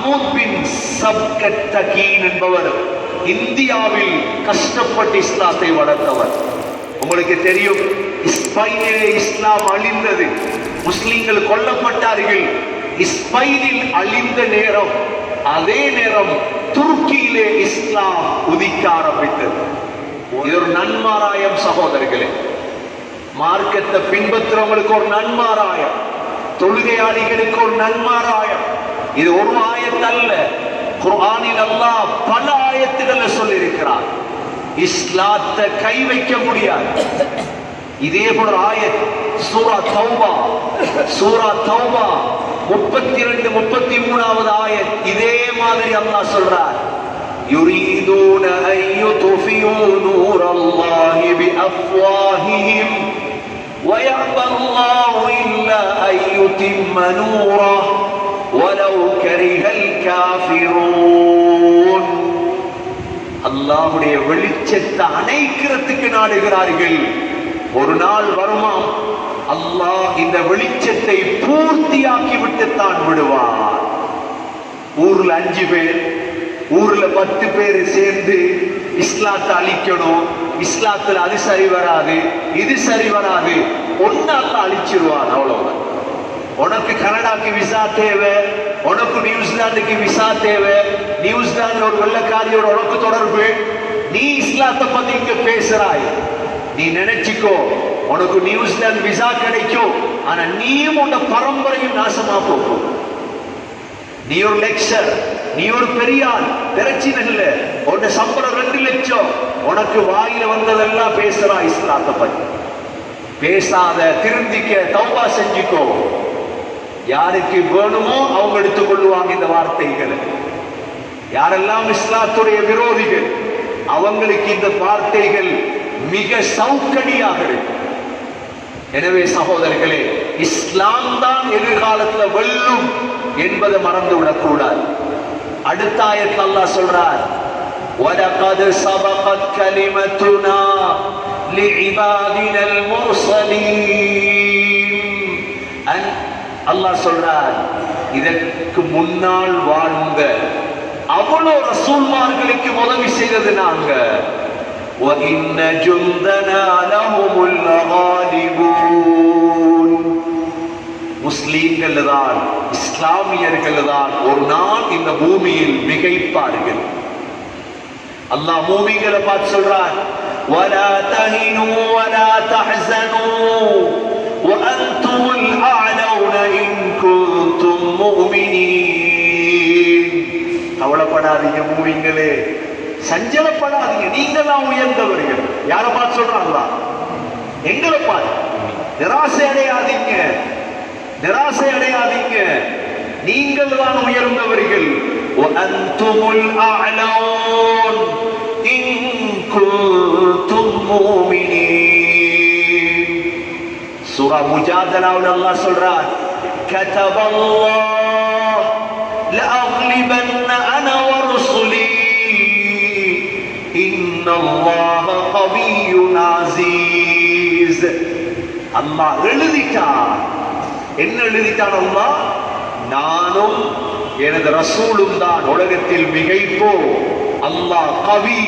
Mahmoud bin Sabuktigin என்பவர் இந்தியாவில் கஷ்டப்பட்டு இஸ்லாத்தை வளர்த்தவர். உங்களுக்கு தெரியும் ஸ்பெயினிலே இஸ்லாம் அழிந்தது. முஸ்லீம்கள் கொல்லப்பட்டார்கள். ஸ்பெயினில் அழிந்த நேரம் அதே நேரம் துருக்கியிலே இஸ்லாம் உதிக்க ஆரம்பித்தது. இது ஒரு நன்மாராயம் சகோதரர்களே. மார்க்கத்தை பின்பற்றுறவங்களுக்கு ஒரு நன்மாராயம். தொழுகையாளிகளுக்கு ஒரு நன்மாராயம். இது ஒரு ஆயத்தல்ல குர்ஆனில் அல்லாஹ் பல ஆயத்துகள்ல சொல்லியிருக்கிறார் இஸ்லாத்தை கை வைக்க முடியாது இதே போல ஆயத் சூரா தௌபா சூரா தௌபா முப்பத்தி ரெண்டு முப்பத்தி மூணாவது ஆயத் இதே மாதிரி அல்லாஹ் சொல்றார் يريدون أن يطفئوا نور الله بأفواههم ويأبى الله إلا أن يتم نوره ولو كره الكافرون அல்லாஹ்வுடைய வெளிச்சத்தை அணைக்கிறதுக்கு நாடுகிறார்கள் ஒரு நாள் வருமாம் அல்லாஹ் இந்த வெளிச்சத்தை பூர்த்தியாக்கி விட்டு தான் விடுவார் ஊர்ல அஞ்சு பேர் ஊர்ல பத்து பேர் சேர்ந்து இஸ்லாத்தை அழிக்கணும் இஸ்லாத்துல அது சரி வராது இது சரி வராது ஒன்னால அழிச்சிருவான் அவ்வளவுதான் உனக்கு கனடாக்கு விசா தேவை உனக்கு நியூசிலாந்துக்கு விசா தேவை. நியூசிலாந்து ஒரு வெள்ளக்காரியோட உனக்கு தொடர்பு. நீ இஸ்லாத்தை பத்தி இங்க பேசுறாய். நீ நினைச்சிக்கோ உனக்கு நியூசிலாந்து விசா கிடைக்கும். ஆனா நீயும் உன் பரம்பரையும் நாசமா போகும். நீ ஒரு லெக்சர் நீ ஒரு பெரியார் பிரச்சனை இல்ல. உன்ன சம்பளம் ரெண்டு லட்சம். உனக்கு வாயில வந்ததெல்லாம் பேசுறா இஸ்லாத்தை பத்தி. பேசாத திருந்திக்க தௌபா செஞ்சுக்கோ. யாருக்கு வேணுமோ அவங்க எடுத்துக்கொள்ளுவாங்க இந்த வார்த்தைகளை யாரெல்லாம் இஸ்லாத்துடைய விரோதிகள் அவங்களுக்கு இந்த வார்த்தைகள் மிக சவுக்கடியாக இருக்கும் எனவே சகோதரர்களே இஸ்லாம் தான் எதிர்காலத்துல வெல்லும் என்பதை மறந்து விடக்கூடாது அடுத்த ஆயத்தில் அல்லாஹ் சொல்றார் وَلَقَدْ سَبَقَتْ كَلِمَتُنَا لِعِبَادِنَا الْمُرْسَلِينَ அன்- அல்லாஹ் சொல்றார் இதற்கு முன்னால் வாழ்ந்த அவ்வளோ ரசூல்மார்களுக்கு உதவி செய்தது நாங்க وَإِنَّ جُندَنَا لَهُمُ الْغَالِبُونَ முஸ்லீம்கள் தான் இஸ்லாமியர்கள் தான் ஒரு நாள் இந்த பூமியில் மிகைப்பார்கள் அல்லாஹ் மூமிகளை பார்த்து சொல்றார் ولا تهنوا ولا تحزنوا وأنتم الأعلون إن كنتم مؤمنين கவலைப்படாதீங்க மூவிங்களே சஞ்சலப்படாதீங்க நீங்க தான் உயர்ந்தவர்கள் யாரை பார்த்து சொல்றாங்களா எங்களை பார்த்து நிராசை அடையாதீங்க நிராசை அடையாதீங்க நீங்கள் தான் உயர்ந்தவர்கள் وأنتم الأعلون إن كنتم مؤمنين சூரா முஜாதலாவில் அல்லாஹ் சொல்றார் كتب الله لأغلبن أنا ورسلي إن الله قوي عزيز அல்லாஹ் எழுதிட்டான் என்ன எழுதிட்டான் அல்லாஹ் நானும் எனது ரசூலும் தான் உலகத்தில் மிகைப்போ அல்லாஹ் கவி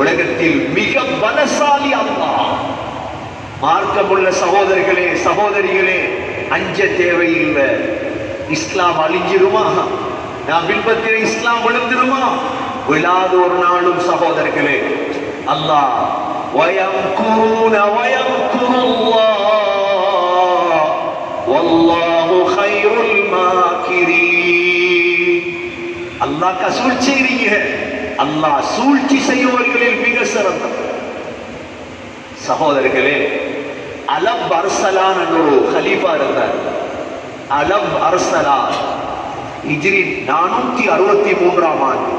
உலகத்தில் மிக பலசாலி அல்லாஹ் மார்க்கமுள்ள சகோதரர்களே சகோதரிகளே அஞ்ச தேவையில்லை. இஸ்லாம் அழிஞ்சிருமா? நான் பின்பத்தில் இஸ்லாம் விழுந்துருமா? விழாத ஒரு நாளும் சகோதரர்களே அல்லாஹ் வயம் குருன வயம் குருவா வல்லாஹு ஹைருல் மாக்கிரி அல்லாஹ்க்க சூழ்ச்சி செய்றீங்க. அல்லாஹ் சூழ்ச்சி செய்வர்களில் மிக சிறந்தவர். சகோதரர்களே அலம் அரசலான் என்ற ஒரு ஹலீஃபா இருந்தார். அலம் அரசலா ஹிஜ்ரி நானூத்தி அறுபத்தி மூன்றாம் ஆண்டு.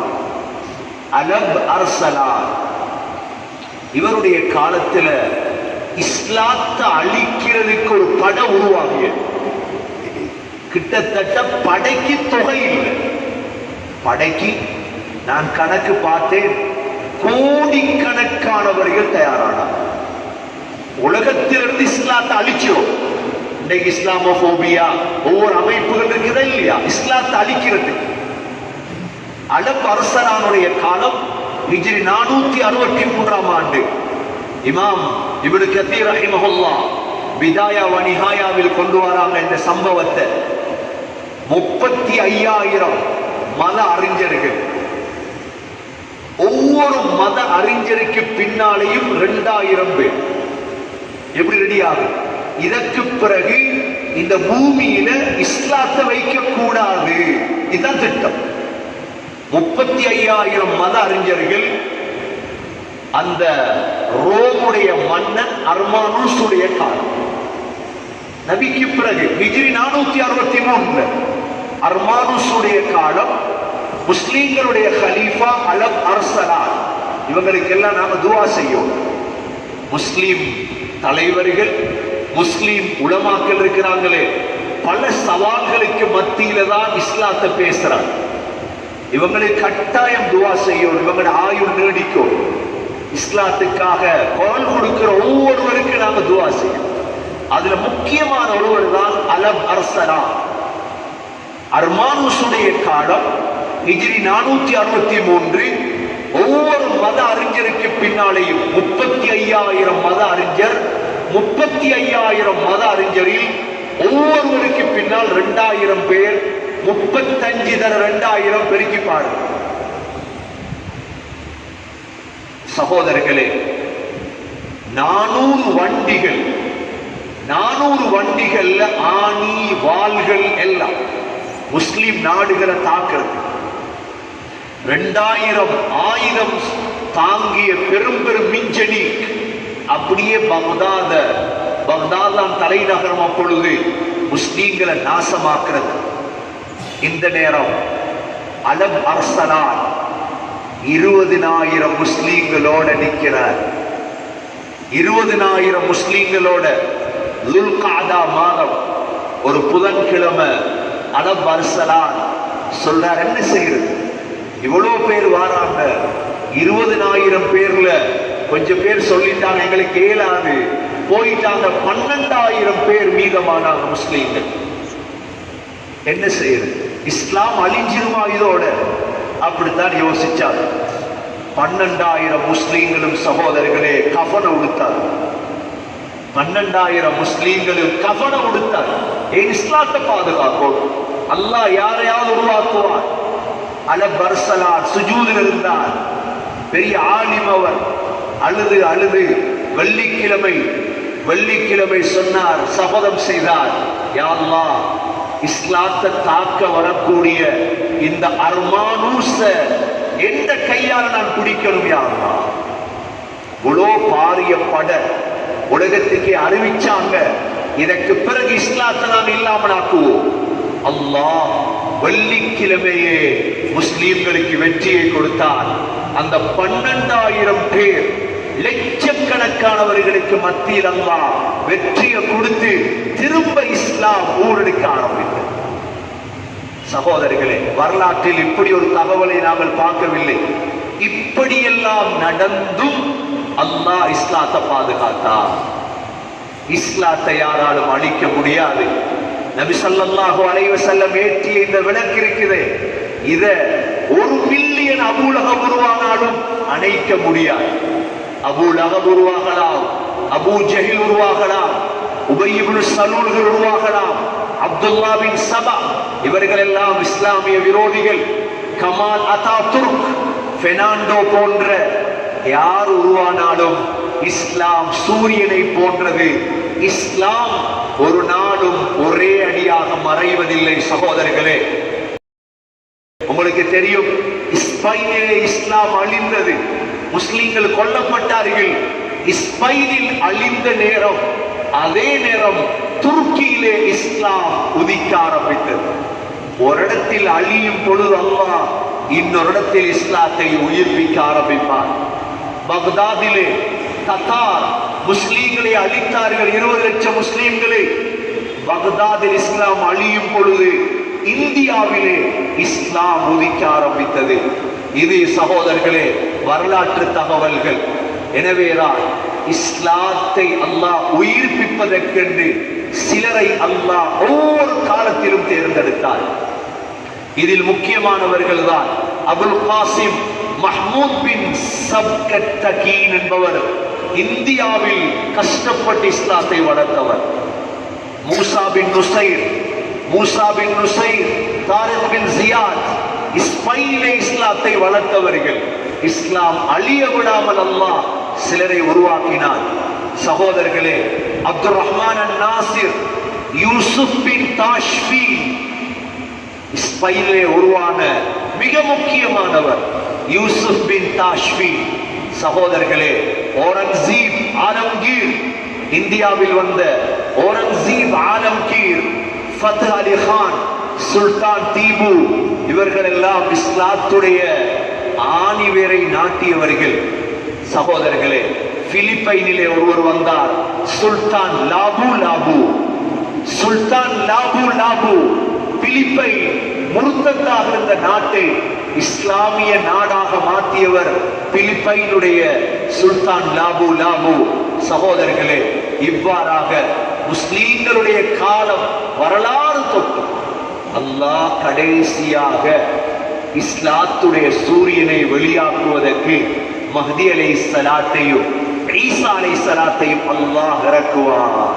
அலப் அரசலா இவருடைய காலத்துல இஸ்லாத்தை அழிக்கிறதுக்கு ஒரு படம் உருவாகியது கிட்டத்தட்ட படைக்கு தொகை இல்லை. படைக்கு நான் கணக்கு பார்த்தேன். கோடிக்கணக்கானவர்கள் தயாரானார் உலகத்திலிருந்து இஸ்லாத்தை அழிக்கிறோம். இன்னைக்கு இஸ்லாமோபியா ஒவ்வொரு அமைப்புகள் இருக்குதா இல்லையா? இஸ்லாத்தை அழிக்கிறது. அலப் அரசரானுடைய காலம் ஹிஜ்ரி நானூத்தி அறுபத்தி மூன்றாம் ஆண்டு. இமாம் இவரு கத்தீர் ரஹிமஹுல்லா விதாயா வனிஹாயாவில் கொண்டு வராங்க இந்த சம்பவத்தை. முப்பத்தி ஐயாயிரம் மத அறிஞர்கள். ஒவ்வொரு மத அறிஞருக்கு பின்னாலேயும் இரண்டாயிரம் பேர். எப்படி ரெடி ஆகும்? இதற்கு பிறகு இந்த பூமியில இஸ்லாத்தை வைக்க கூடாது இதுதான் திட்டம். முப்பத்தி ஐயாயிரம் மத அறிஞர்கள் அந்த ரோமுடைய மன்னன் அர்மானுஷுடைய காலம். நபிக்கு பிறகு ஹிஜ்ரி நானூத்தி அறுபத்தி மூணு அர்மானுஷுடைய காலம் முஸ்லீம்களுடைய ஹலீஃபா அலம் இவங்களுக்கு எல்லாம் நாம துவா செய்யும் முஸ்லீம் தலைவர்கள் முஸ்லீம் உலமாக்கள் இருக்கிறாங்களே பல சவால்களுக்கு மத்தியில தான் இஸ்லாத்தை பேசுறாங்க. இவங்களுக்கு கட்டாயம் துவா செய்யும் இவங்களோட ஆயுள் நீடிக்கும் இஸ்லாத்துக்காக குரல் கொடுக்கிற ஒவ்வொருவருக்கு நாம துவா செய்யும் அதுல முக்கியமான ஒருவர் தான் அலம் அரசரா அர்மானுசுடைய காலம் ஹிஜ்ரி நானூத்தி அறுபத்தி மூன்று ஒவ்வொரு மத அறிஞருக்கு பின்னாலேயும் முப்பத்தி ஐயாயிரம் மத அறிஞர் முப்பத்தி ஐயாயிரம் மத அறிஞரில் ஒவ்வொருவருக்கு பின்னால் இரண்டாயிரம் பேர் முப்பத்தஞ்சு தர இரண்டாயிரம் பெருக்கி பாருங்க சகோதரர்களே நானூறு வண்டிகள் நானூறு வண்டிகள்ல ஆணி வாள்கள் எல்லாம் முஸ்லிம் நாடுகளை தாக்குறது. ரெண்டாயிரம் ஆயிரம் தாங்கிய பெரும் பெரும் மிஞ்சனி அப்படியே பக்தாத பக்தாதான் தலைநகரம் அப்பொழுது முஸ்லீம்களை நாசமாக்குறது. இந்த நேரம் அலம் அரசனால் இருபதினாயிரம் முஸ்லீம்களோட நிற்கிறார் இருபதினாயிரம் முஸ்லீம்களோட லுல்காதா மாதம் ஒரு புதன்கிழமை அலம் அரசலால் சொல்றார் என்ன செய்யறது? இவ்வளவு பேர் வாராங்க. இருபதனாயிரம் பேர்ல கொஞ்சம் பேர் சொல்லிட்டாங்க எங்களுக்கு ஏலாது போயிட்டாங்க பன்னெண்டாயிரம் பேர் மீதமானாங்க முஸ்லீம்கள். என்ன செய்யறது? இஸ்லாம் அழிஞ்சிருமா இதோட? அப்படித்தான் யோசிச்சார். பன்னெண்டாயிரம் முஸ்லீம்களும் சகோதரர்களே கஃன உடுத்தார். பன்னெண்டாயிரம் முஸ்லீம்களும் கஃன உடுத்தார். ஏன் இஸ்லாத்தை பாதுகாக்கும் அல்லாஹ் யாரையாவது உருவாக்குவார் அலபர்சலார் சுஜூதில் இருந்தார். பெரிய ஆலிம் அவர். அழுது அழுது வெள்ளிக்கிழமை வெள்ளிக்கிழமை சொன்னார் சபதம் செய்தார். யா இஸ்லாத்தை தாக்க வரக்கூடிய இந்த அர்மானூச எந்த கையால் நான் குடிக்கணும் யாருமா உலோ இவ்வளோ பாரிய பட உலகத்துக்கே அறிவிச்சாங்க. இதற்கு பிறகு இஸ்லாத்தை நான் இல்லாமல் ஆக்குவோம் அல்லாஹ் வெள்ளிக்கிழமையே முஸ்லீம்களுக்கு வெற்றியை கொடுத்தார். அந்த பன்னெண்டாயிரம் பேர் லட்சக்கணக்கானவர்களுக்கு மத்தியில் அல்லா வெற்றியை கொடுத்து திரும்ப இஸ்லாம் ஊரடிக்க ஆரம்பித்தது சகோதரர்களே வரலாற்றில் இப்படி ஒரு தகவலை நாங்கள் பார்க்கவில்லை. இப்படியெல்லாம் நடந்தும் அல்லாஹ் இஸ்லாத்தை பாதுகாத்தார். இஸ்லாத்தை யாராலும் அழிக்க முடியாது. நபிசல்லாஹு ஸல்லல்லாஹு செல்லம் ஏற்றிய இந்த விளக்கு இருக்குது. இத ஒரு மில்லியன் அபூலகம் உருவானாலும் அணைக்க முடியாது. அபூலகம் உருவாகலாம் அபூ ஜஹில் உருவாகலாம் உபயிபுல் சலூல்கள் உருவாகலாம் அப்துல்லா பின் சபா இவர்கள் எல்லாம் இஸ்லாமிய விரோதிகள். கமால் அத்தா துர்க் பெர்னாண்டோ போன்ற யார் உருவானாலும் இஸ்லாம் சூரியனை போன்றது. இஸ்லாம் ஒரு நாளும் ஒரே அடியாக மறைவதில்லை சகோதரர்களே. உங்களுக்கு தெரியும் ஸ்பெயினிலே இஸ்லாம் அழிந்தது. முஸ்லிம்கள் கொல்லப்பட்டார்கள். ஸ்பெயினில் அழிந்த நேரம் அதே நேரம் துருக்கியிலே இஸ்லாம் உதிக்க ஆரம்பித்தது. ஒரு இடத்தில் அழியும் பொழுது அல்லா இன்னொரு இடத்தில் இஸ்லாத்தை உயிர்ப்பிக்க ஆரம்பிப்பார் பக்தாதிலே கத்தார் முஸ்லீம்களை அழித்தார்கள். இருபது லட்சம் முஸ்லீம்களை பக்தாதில் இஸ்லாம் அழியும் பொழுது இந்தியாவிலே இஸ்லாம் உதிக்க ஆரம்பித்தது. இது சகோதரர்களே வரலாற்று தகவல்கள். எனவேதான் இஸ்லாத்தை அல்லாஹ் உயிர்ப்பிப்பதற்கென்று சிலரை அல்லாஹ் ஒவ்வொரு காலத்திலும் தேர்ந்தெடுத்தார். இதில் முக்கியமானவர்கள் தான் Abul Qasim Mahmud bin Sabuktigin என்பவர். இந்தியாவில் கஷ்டப்பட்டு இஸ்லாத்தை வளர்த்தவர். Musa bin Nusair Musa bin Nusair Tariq bin Ziyad இஸ்மைலே இஸ்லாத்தை வளர்த்தவர்கள். இஸ்லாம் அழிய விடாமல் அல்லாஹ் சிலரை உருவாக்கினார். சகோதரர்களே Abdul Rahman an Nasir Yusuf bin Tashfin ஸ்பெயினிலே உருவான மிக முக்கியமானவர் யூசுப் பின் தாஷ்பி சகோதரர்களே ஓரங்கசீப் ஆலம்கீர் இந்தியாவில் வந்த ஓரங்கசீப் ஆலம்கீர் ஃபத் அலி கான் சுல்தான் தீபு இவர்கள் எல்லாம் இஸ்லாத்துடைய ஆணிவேரை நாட்டியவர்கள். சகோதரர்களே பிலிப்பைனிலே ஒருவர் வந்தார் Sultan Lapu Lapu. Sultan Lapu Lapu. பிலிப்பை முருத்தத்தாக இருந்த நாட்டை இஸ்லாமிய நாடாக மாற்றியவர் பிலிப்பைனுடைய சுல்தான் லாபு லாபு. சகோதரர்களே இவ்வாறாக முஸ்லீம்களுடைய காலம் வரலாறு தொட்டு அல்லாஹ் கடைசியாக இஸ்லாத்துடைய சூரியனை வெளியாக்குவதற்கு மஹதி அலை சலாத்தையும் ஈசா அலை சலாத்தையும் அல்லாஹ் இறக்குவார்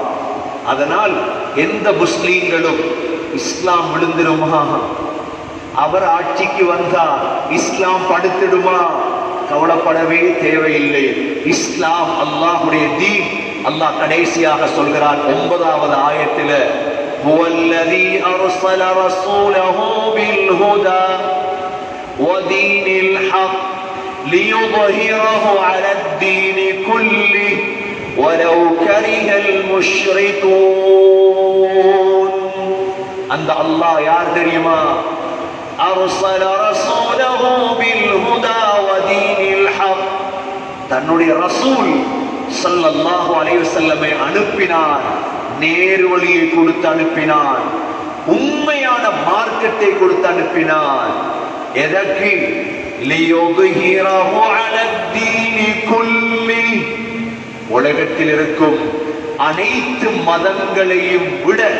அதனால் எந்த முஸ்லீம்களும் இஸ்லாம் விழுந்துருமா அவர் ஆட்சிக்கு வந்தா இஸ்லாம் படுத்திடுமா? கவலைப்படவே தேவையில்லை இஸ்லாம் அல்லாஹுடைய தீன் அல்லாஹ் கடைசியாக சொல்கிறான் ஒன்பதாவது ஆயத்தில هو الذي أرسل رسوله بالهدى ودين الحق ليظهره على الدين كله ولو كره المشركون அந்த அல்லாஹ் யார் தெரியுமா أرسل رسوله بالهدى ودين الحق தன்னுடைய ரசூல் சல்லல்லாஹு அலைஹி செல்லமை அனுப்பினார். நேர் வழியை கொடுத்து அனுப்பினார். உண்மையான மார்க்கத்தை கொடுத்து அனுப்பினார். எதற்கு? உலகத்தில் இருக்கும் அனைத்து மதங்களையும் விட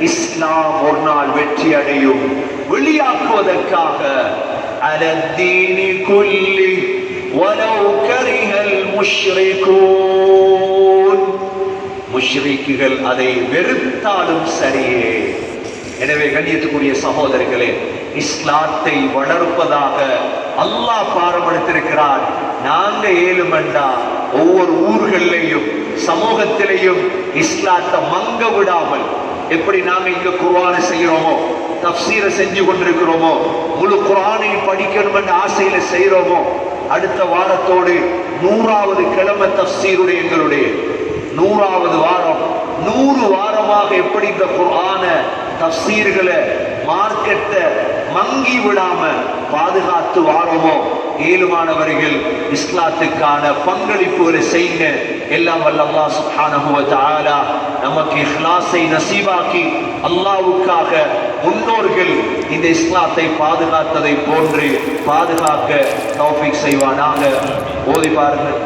இஸ்லாம் ஒரு நாள் வெற்றி அடையும். வெளியாக்குவதற்காக அலத்தீனி கொல்லி. வலவு கரிகல் முஷ்ரிகூன் முஷ்ரிக்குகள் அதை வெறுத்தாலும் சரியே. எனவே கண்ணியத்துக்குரிய சகோதரர்களே இஸ்லாத்தை வளர்ப்பதாக அல்லாஹ் பாரப்படுத்திருக்கிறார். நாங்க ஏழுமண்டா ஒவ்வொரு ஊர்களிலையும் சமூகத்திலையும் இஸ்லாத்தை மங்க விடாமல் எப்படி நாங்க இங்க குர்வானை செய்யறோமோ தப்சீரை செஞ்சு கொண்டிருக்கிறோமோ முழு குரானை படிக்கணும் என்ற ஆசையில செய்யறோமோ அடுத்த வாரத்தோடு நூறாவது கிழமை தப்சீருடைய எங்களுடைய. நூறாவது வாரம். நூறு வாரமாக எப்படி இந்த குரான தப்சீர்களை மார்க்கெட்டை மங்கி விடாம பாதுகாத்து வாரமோ? ஏழுமானவர்கள் இஸ்லாத்துக்கான பங்களிப்புகளை செய்யுங்க. எல்லாம் வல்ல அல்லாஹ் வ நமக்கு இஹ்லாஸை நசீபாக்கி அல்லாவுக்காக முன்னோர்கள் இந்த இஸ்லாத்தை பாதுகாத்ததை போன்று பாதுகாக்க டாபிக் செய்வானாக. ஓதி பாருங்கள்.